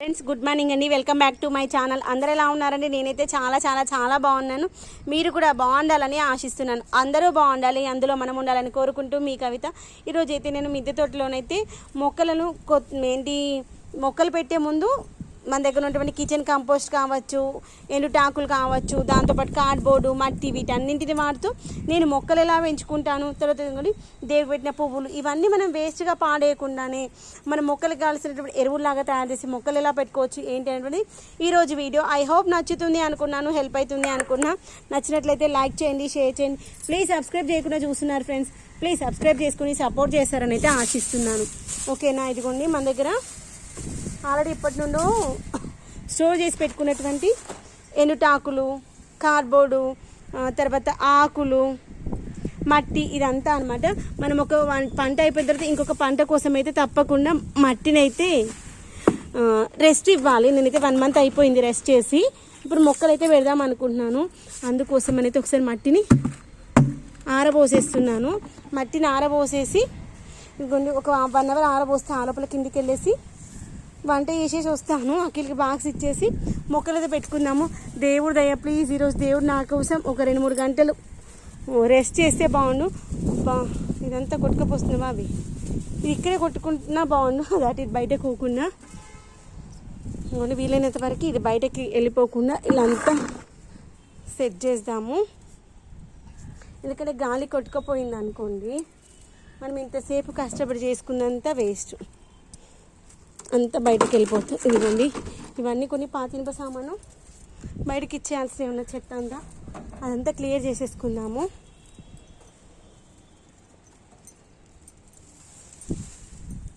Friends good morning అండి. Welcome back to my channel. అందరూ ఎలా ఉన్నారండి? నేనైతే చాలా చాలా చాలా బాగున్నాను. మీరు కూడా బాగుండాలని ఆశిస్తున్నాను. అందరూ బాగుండాలి అందులో మనం ఉండాలని కోరుకుంటూ మీ కవిత. ఈరోజు అయితే నేను మిద్దె తోటలోనైతే మొక్కలను కొ ఏంటి మొక్కలు పెట్టే ముందు మన దగ్గర ఉన్నటువంటి కిచెన్ కంపోస్ట్ కావచ్చు ఎండుటాకులు కావచ్చు దాంతోపాటు కార్డ్బోర్డు మట్టి వీటన్నింటిని వాడుతూ నేను మొక్కలు ఎలా పెంచుకుంటాను తర్వాత దేవుడి దేవుడు పెట్టిన పువ్వులు ఇవన్నీ మనం వేస్ట్గా పాడేయకుండానే మన మొక్కలకు కావాల్సినటువంటి ఎరువులాగా తయారు చేసి మొక్కలు ఎలా పెట్టుకోవచ్చు ఏంటి అనేటువంటి ఈరోజు వీడియో ఐ హోప్ నచ్చుతుంది అనుకున్నాను హెల్ప్ అవుతుంది అనుకున్నా. నచ్చినట్లయితే లైక్ చేయండి షేర్ చేయండి. ప్లీజ్ సబ్స్క్రైబ్ చేయకుండా చూస్తున్నారు ఫ్రెండ్స్ ప్లీజ్ సబ్స్క్రైబ్ చేసుకుని సపోర్ట్ చేస్తారని అయితే ఆశిస్తున్నాను. ఓకేనా ఇదిగోండి మన దగ్గర ఆల్రెడీ ఇప్పటి నుండి స్టోర్ చేసి పెట్టుకున్నటువంటి ఎండుటాకులు కార్డ్బోర్డు తర్వాత ఆకులు మట్టి ఇదంతా అనమాట మనం ఒక వన్- పంట అయిపోయిన తర్వాత ఇంకొక పంట కోసం అయితే తప్పకుండా మట్టిని అయితే రెస్ట్ ఇవ్వాలి. నేనైతే వన్ మంత్ అయిపోయింది రెస్ట్ చేసి. ఇప్పుడు మొక్కలు అయితే పెడదాం అనుకుంటున్నాను. అందుకోసం అయితే ఒకసారి మట్టిని ఆరబోసేస్తున్నాను. మట్టిని ఆరబోసేసి ఒక వన్ అవర్ ఆరబోస్తే ఆ లోపల కిందికి వెళ్ళేసి వంట చేసేసి వస్తాను. అఖిల్కి బాక్స్ ఇచ్చేసి మొక్కలైతే పెట్టుకుందాము. దేవుడు దయ ప్లీజ్ ఈరోజు దేవుడు నా కోసం ఒక రెండు మూడు గంటలు రెస్ట్ చేస్తే బాగుండు. బా ఇదంతా కొట్టుకపోతుంది అవి ఇది ఇక్కడే కొట్టుకుంటున్నా బాగుండు. దాటి ఇది బయట పోకుండా. ఇంకోటి వీలైనంత వరకు ఇది బయటకి వెళ్ళిపోకుండా ఇలా అంతా సెట్ చేద్దాము. ఎందుకంటే గాలి కొట్టుకుపోయింది అనుకోండి మనం ఇంతసేపు కష్టపడి చేసుకున్నంత వేస్ట్ అంతా బయటకు వెళ్ళిపోతుంది ఇదిగోండి ఇవన్నీ కొన్ని పాతినిప సామాను. బయటకి ఇచ్చేయాల్సి ఉన్న చెత్త అంతా అదంతా క్లియర్ చేసేసుకుందాము.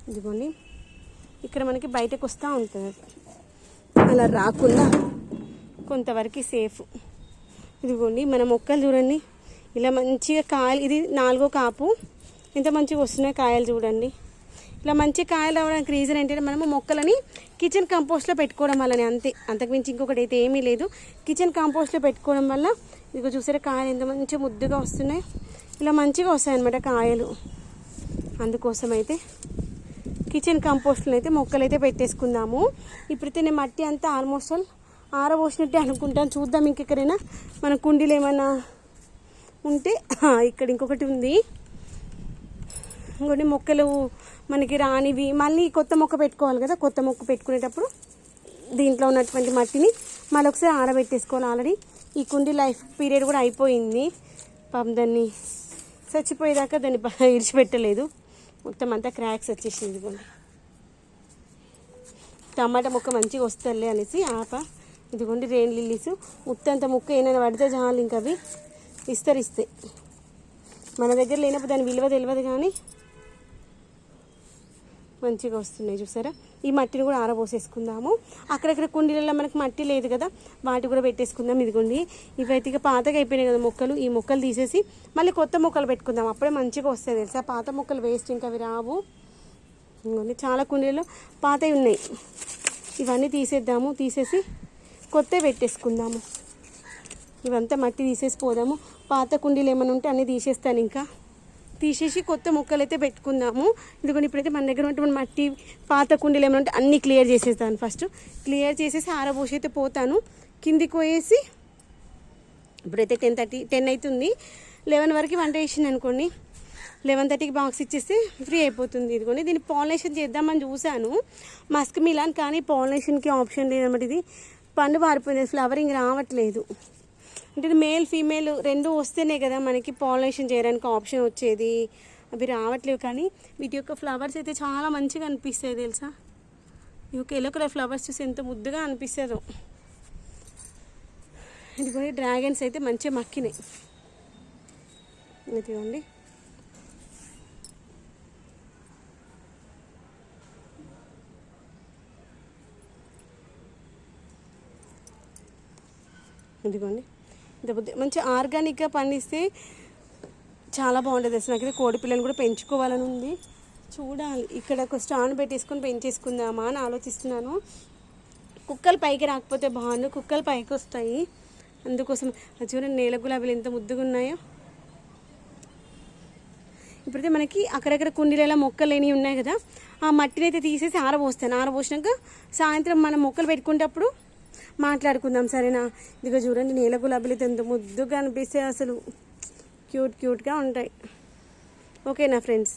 ఇదిగోండి ఇక్కడ మనకి బయటకు వస్తూ ఉంటుంది. అలా రాకుండా కొంతవరకు సేఫ్. ఇదిగోండి మన మొక్కలు చూడండి. ఇలా మంచిగా కాయలు ఇది నాలుగో కాపు. ఎంత మంచిగా వస్తున్నాయి కాయలు చూడండి. ఇలా మంచి కాయలు రావడానికి రీజన్ ఏంటంటే మనము మొక్కలని కిచెన్ కంపోస్ట్లో పెట్టుకోవడం వల్లనే అంతే. అంతకుమించి ఇంకొకటి అయితే ఏమీ లేదు. కిచెన్ కంపోస్ట్లో పెట్టుకోవడం వల్ల ఇదిగో చూసారా కాయలు ఎంత మంచిగా ముద్దుగా వస్తున్నాయి. ఇలా మంచిగా వస్తాయి అన్నమాట కాయలు. అందుకోసం అయితే కిచెన్ కంపోస్ట్లో అయితే మొక్కలు అయితే పెట్టేసుకుందాము. ఇప్పుడైతే నేను మట్టి అంతా ఆల్మోస్ట్ ఆల్ ఆరబోసినట్టే అనుకుంటాను. చూద్దాం ఇంకెక్కడైనా మన కుండీలు ఏమైనా ఉంటే. ఇక్కడ ఇంకొకటి ఉంది. ఇంకొన్ని మొక్కలు మనకి రానివి మళ్ళీ కొత్త మొక్క పెట్టుకోవాలి కదా కొత్త మొక్క పెట్టుకునేటప్పుడు దీంట్లో ఉన్నటువంటి మట్టిని మళ్ళీ ఒకసారి ఆరబెట్టేసుకోవాలి ఆల్రెడీ. ఈ కుండీ లైఫ్ పీరియడ్ కూడా అయిపోయింది. పాపం దాన్ని చచ్చిపోయేదాకా దాన్ని ఇడిచిపెట్టలేదు. మొత్తం అంతా క్రాక్స్ వచ్చేసింది కూడా టమాటా మొక్క మంచిగా వస్తలే అనేసి ఆప. ఇదిగోండి రెయిన్ లిల్లీస్ ఉత్తంత ముక్క ఏమైనా పడితే చాలు ఇంకా అవి విస్తరిస్తాయి. మన దగ్గర లేనప్పుడు దాని విలువ తెలియదు కానీ మంచిగా వస్తున్నాయి చూసారా? ఈ మట్టిని కూడా ఆరబోసేసుకుందాము. అక్కడక్కడ కుండీలలో మనకి మట్టి లేదు కదా వాటి కూడా పెట్టేసుకుందాం ఇదిగోండి. ఇవైతే ఇక పాతగా అయిపోయినాయి కదా మొక్కలు ఈ మొక్కలు తీసేసి మళ్ళీ కొత్త మొక్కలు పెట్టుకుందాం. అప్పుడే మంచిగా వస్తాయి తెలుసా? పాత మొక్కలు వేస్ట్ ఇంకా అవి రావు. ఇదిగోండి చాలా కుండీలు పాతవి ఉన్నాయి. ఇవన్నీ తీసేద్దాము. తీసేసి కొత్తవి పెట్టేసుకుందాము. ఇవంతా మట్టి తీసేసి పోదాము. పాత కుండీలు ఏమైనా ఉంటే అన్నీ తీసేస్తాను ఇంకా. తీసేసి కొత్త మొక్కలు అయితే పెట్టుకుందాము. ఎందుకంటే ఇప్పుడైతే మన దగ్గర ఉన్నటువంటి మట్టి పాత కుండీలు ఏమైనా ఉంటే అన్నీ క్లియర్ చేసేస్తాను ఫస్ట్ క్లియర్ చేసేసి ఆరబోసి అయితే పోతాను. కిందికి పోయేసి ఇప్పుడైతే టెన్ థర్టీ టెన్ అవుతుంది లెవెన్ వరకు వంట చేసింది అనుకోండి. లెవెన్ థర్టీకి బాక్స్ ఇచ్చేస్తే ఫ్రీ అయిపోతుంది. ఇదిగోండి దీన్ని పాలినేషన్ చేద్దామని చూశాను. మస్క్ మిలాన్ కానీ పాలినేషన్కి ఆప్షన్ లేదన్నమాట ఇది. పండు మారిపోయింది ఫ్లవరింగ్ రావట్లేదు. అంటే మేల్ ఫీమేల్ రెండు వస్తేనే కదా మనకి పాలినేషన్ చేయడానికి ఆప్షన్ వచ్చేది. అవి రావట్లేవు కానీ వీటి యొక్క ఫ్లవర్స్ అయితే చాలా మంచిగా అనిపిస్తాయి తెలుసా? ఈ యొక్క ఎల్లో కలర్ ఫ్లవర్స్ చూసి ఎంత ముద్దుగా అనిపిస్తుందో. ఇదిగోండి డ్రాగన్స్ అయితే మంచిగా మక్కినాయి. ఇదిగోండి ఇదిగోండి. ఇంత మంచి ఆర్గానిక్గా పండిస్తే చాలా బాగుంటుంది అసలు నాకైతే కోడి పిల్లని కూడా పెంచుకోవాలని ఉంది. చూడాలి. ఇక్కడ ఒక స్టాండ్ పెట్టేసుకొని పెంచేసుకుందామా అని ఆలోచిస్తున్నాను. కుక్కలు పైకి రాకపోతే బాగుండు. కుక్కలు పైకి వస్తాయి. అందుకోసం చూడండి నేల గులాబీలు ఎంత ముద్దుగా ఉన్నాయో. ఇప్పుడైతే మనకి అక్కడక్కడ కుండీలలో మొక్కలు లేని ఉన్నాయి కదా. ఆ మట్టిని అయితే తీసేసి ఆరబోస్తాను. ఆరబోసినాక సాయంత్రం మనం మొక్కలు పెట్టుకునేటప్పుడు మాట్లాడుకుందాం సరేనా? ఇదిగో చూడండి నీల గులాబీలు అయితే ఎంత ముద్దుగా అనిపిస్తే అసలు. క్యూట్ క్యూట్గా ఉంటాయి. ఓకేనా ఫ్రెండ్స్?